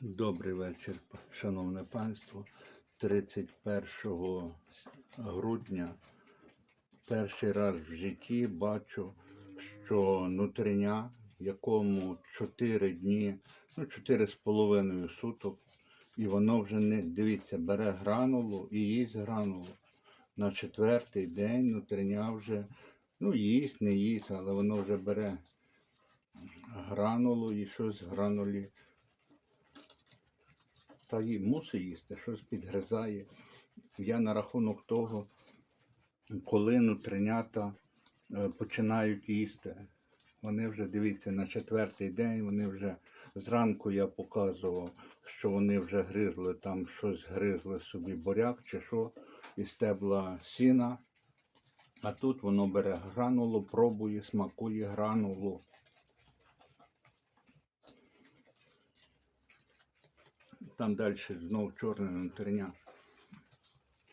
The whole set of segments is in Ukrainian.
Добрий вечір, шановне панство. 31 грудня перший раз в житті бачу, що нутриня, якому 4 дні, ну 4 з половиною суток, і воно вже не дивіться, бере гранулу і їсть гранулу. На четвертий день нутриня вже ну їсть, не їсть, але воно вже бере гранулу і щось гранулі та їй мусить їсти, щось підгризає. Я на рахунок того, коли нутринята е, починають їсти. Вони вже, дивіться, на четвертий день, вони вже зранку я показував, що вони вже гризли там щось гризли собі буряк чи що, і стебла сіна. А тут воно бере гранулу, пробує, смакує гранулу. Там далі знов чорне нутрення.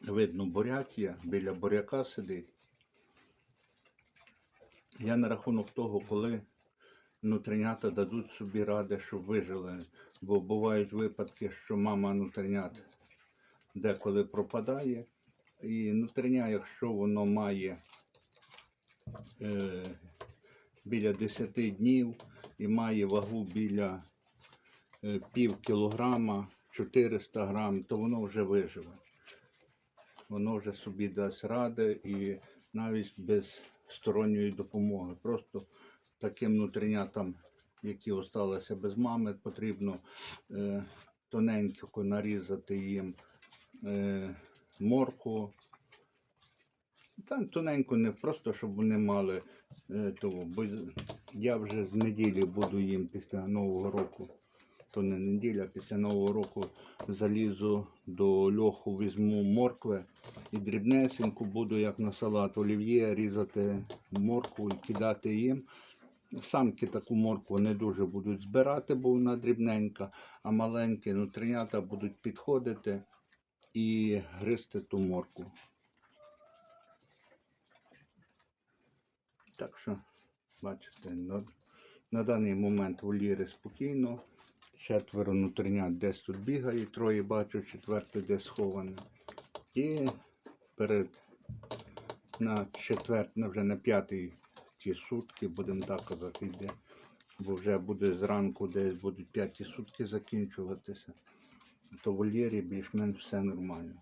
Видно, буряк є, біля буряка сидить. Я на рахунок того, коли нутринята дадуть собі ради, щоб вижили. Бо бувають випадки, що мама нутринят деколи пропадає. І нутриня, якщо воно має е, біля 10 днів і має вагу біля пів кілограма, 400 грам, то воно вже виживе. Воно вже собі дасть ради і навіть без сторонньої допомоги. Просто таким нутринятам, які залишилися без мами, потрібно е, тоненько нарізати їм е, морку. Та тоненько не просто, щоб вони мали е, того. Бо я вже з неділі буду їм після Нового року то не неділя, після Нового року залізу до льоху, візьму моркви і дрібнесеньку буду, як на салат олів'є, різати моркву і кидати їм. Самки таку моркву не дуже будуть збирати, бо вона дрібненька, а маленькі нутринята будуть підходити і гризти ту моркву. Так що, бачите, на, даний момент вольєри спокійно. Четверо внутрішня десь тут бігає, троє бачу, четверте десь сховане. І перед на четвертий, вже на п'ятий ті сутки, будемо так казати, йде. Бо вже буде зранку десь будуть п'яті сутки закінчуватися. То в вольєрі більш-менш все нормально.